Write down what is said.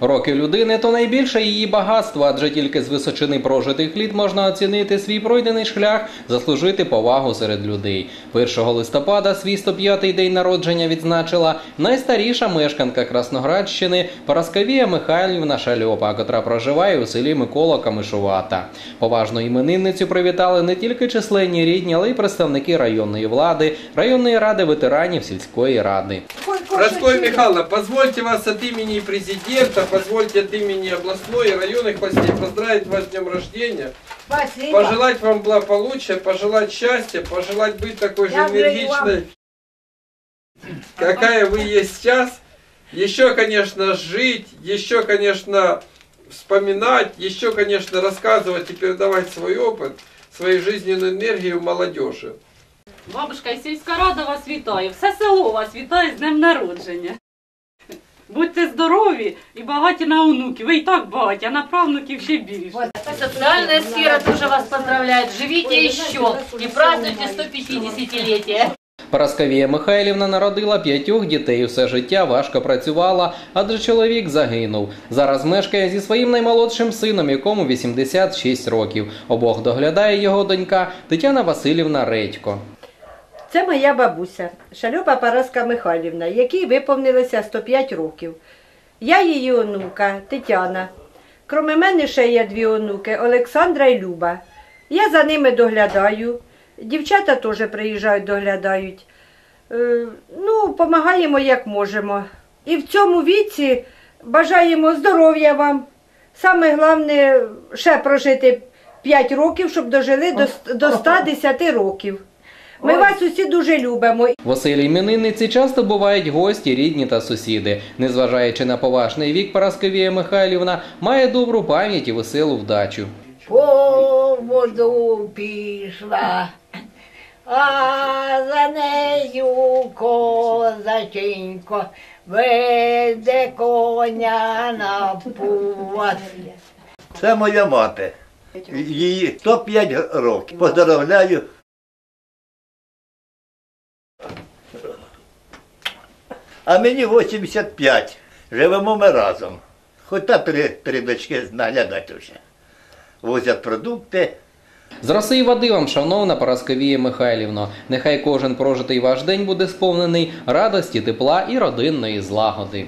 Роки людини то найбільше її багатство, адже тільки з височини прожитих літ можна оцінити свій пройдений шлях, заслужити повагу серед людей. 1 листопада свій 105-й день народження відзначила найстаріша мешканка Красноградщини Параскавія Михайлівна Шальопа, котра проживає у селі Микола Камишувата. Поважну іменинницю привітали не тільки численні рідні, але й представники районної влади, районної ради ветеранів сільської ради. Расколь Михайловна, позвольте вас от имени президента, позвольте от имени областной и районных властей поздравить вас с днем рождения, Спасибо. пожелать вам благополучия, пожелать счастья, пожелать быть такой же Я говорю энергичной, какая вы есть сейчас. Еще, конечно, жить, еще, конечно, вспоминать, еще, конечно, рассказывать и передавать свой опыт, свою жизненную энергию молодежи. Бабушка і сільська рада вас вітає, все село вас вітає з днем народження. Будьте здорові і багаті на онуків. Ви і так багаті, а на правнуків ще більше. Вот. Социальная сфера тоже вас поздравляет. Живите еще и празднуйте 150-летие. Параскавія Михайлівна народила п'ятьох дітей. Усе життя важко працювала, адже чоловік загинув. Зараз мешкає зі своїм наймолодшим сином, якому 86 років. Обох доглядає його донька Тетяна Васильівна Редько. Це моя бабуся, Шальопа Параска Михайлівна, якій виповнилося 105 років. Я її онука Тетяна. Кроме мене ще є дві онуки Олександра і Люба. Я за ними доглядаю. Дівчата теж приїжджають, доглядають. Е, ну, допомагаємо як можемо. І в цьому віці бажаємо здоров'я вам. Саме головне ще прожити 5 років, щоб дожили до, до 110 років. Ми вас усі дуже любимо. В оселі іменинниці часто бувають гості, рідні та сусіди. Незважаючи на поважний вік, Парасковія Михайлівна має добру пам'ять і веселу вдачу. по воду пішла, а за нею козаченько веде коня на пуvat. Це моя мати. Їй 105 років. Поздравляю. А мені 85. Живемо ми разом. Хоч та три, три дочки наглядати вже. Возять продукти. З роси і води вам, шановна Парасковія Михайлівно. Нехай кожен прожитий ваш день буде сповнений радості, тепла і родинної злагоди.